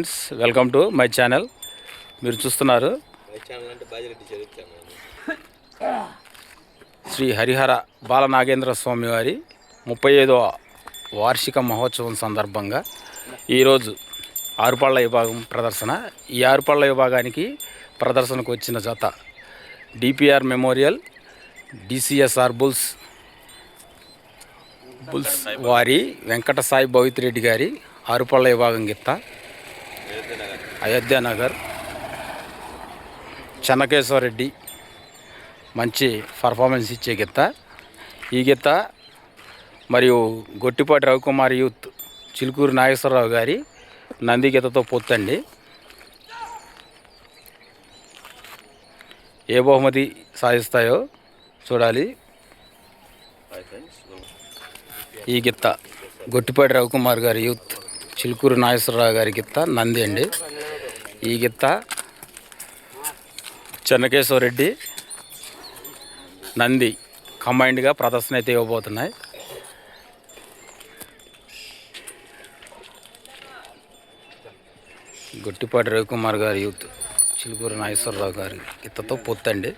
Friends welcome to my channel. మీరు చూస్తున్నారు శ్రీ హరిహర బాలనాగేంద్ర స్వామి వారి ముప్పై ఐదవ వార్షిక మహోత్సవం సందర్భంగా ఈరోజు ఆరుపళ్ళ విభాగం ప్రదర్శన. ఈ ఆరుపళ్ళ విభాగానికి ప్రదర్శనకు వచ్చిన జత DPR memorial DCSR bulls bulls వారి వెంకట సాయి భవితిరెడ్డి గారి ఆరుపళ్ళ విభాగం గిత్త. అయోధ్యానగర్ చెన్నకేశ్వరరెడ్డి మంచి పర్ఫార్మెన్స్ ఇచ్చే గిత్త. ఈ గిత్త మరియు గొట్టిపాటి రవికుమార్ యూత్ చిలుకూరు నాగేశ్వరరావు గారి నంది గీతతో పొత్తండి. ఏ బహుమతి సాధిస్తాయో చూడాలి. ఈ గిత్త గొట్టిపాటి రవికుమార్ గారి యూత్ చిలుకూరు నాగేశ్వరరావు గారి గిత్త నంది అండి. ఈ గిత్త చెన్నకేశ్వరరెడ్డి నంది కంబైన్డ్గా ప్రదర్శన అయితే ఇవ్వబోతున్నాయి. గొట్టిపాటి రవికుమార్ గారి యూత్ చిలుకూరు నాగేశ్వరరావు గారి గిత్తతో పొత్తండి.